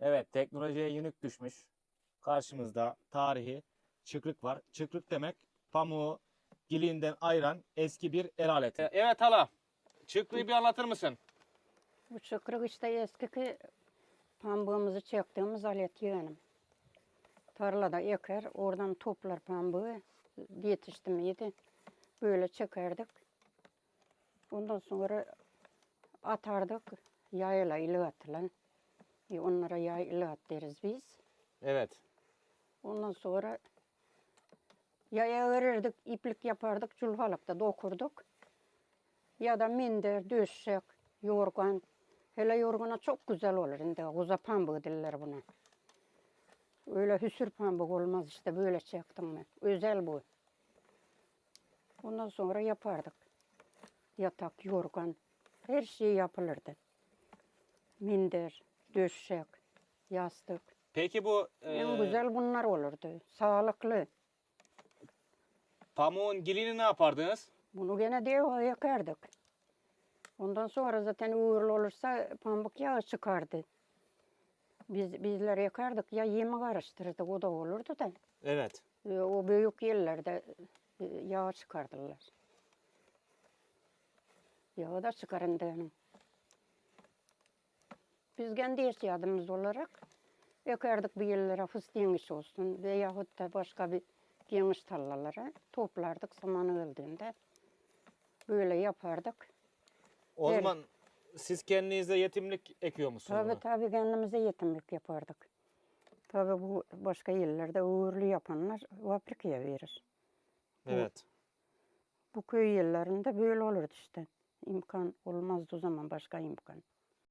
Evet, teknolojiye yenik düşmüş. Karşımızda tarihi çıkrık var. Çıkrık demek pamuğu giliğinden ayıran eski bir el aleti. E, Evet hala. Çıkrığı bir anlatır mısın? Bu çıkrık işte eskiki pambığımızı çektiğimiz alet yeğenim. Tarlada eker, oradan toplar pambığı. Yetişti miydi? Böyle çekerdik. Ondan sonra atardık. Yayla ilıgatılan. E, onlara yay ılıgat deriz biz. Evet. Ondan sonra yaya verirdik, iplik yapardık, culhalıkta dokurduk. Ya da minder, döşek, yorgan. Hele yorgana çok güzel olur. Şimdi kuza pambığı derler buna. Öyle hüsür pambık olmaz işte böyle çektim ben. Özel bu. Ondan sonra yapardık. Yatak, yorgan, her şey yapılırdı. Minder, döşek, yastık. Peki bu En e, güzel bunlar olurdu. Sağlıklı. pamuğun giliğini ne yapardınız? Bunu gene de yakardık. Ondan sonra zaten uğurlu olursa pamuk yağı çıkardı. Biz bizler yakardık ya yemi karıştırırdık o da olurdu da. Evet. E, O büyük yerlerde e, yağ çıkardılar. Yağı da çıkarındı onun. Biz kendi ihtiyacımız olarak yakardık bir yerlere fıstığın iş olsun veyahut da başka bir geniş tarlalara toplardık zamanı öldüğünde. Böyle yapardık. O Evet. zaman siz kendinize yetimlik ekiyor musunuz? Tabii tabii kendimize yetimlik yapardık. Tabii bu başka yerlerde uğurlu yapanlar Afrika'ya verir. Evet. Bu köy yerlerinde böyle olurdu işte. İmkan olmazdı o zaman başka imkan.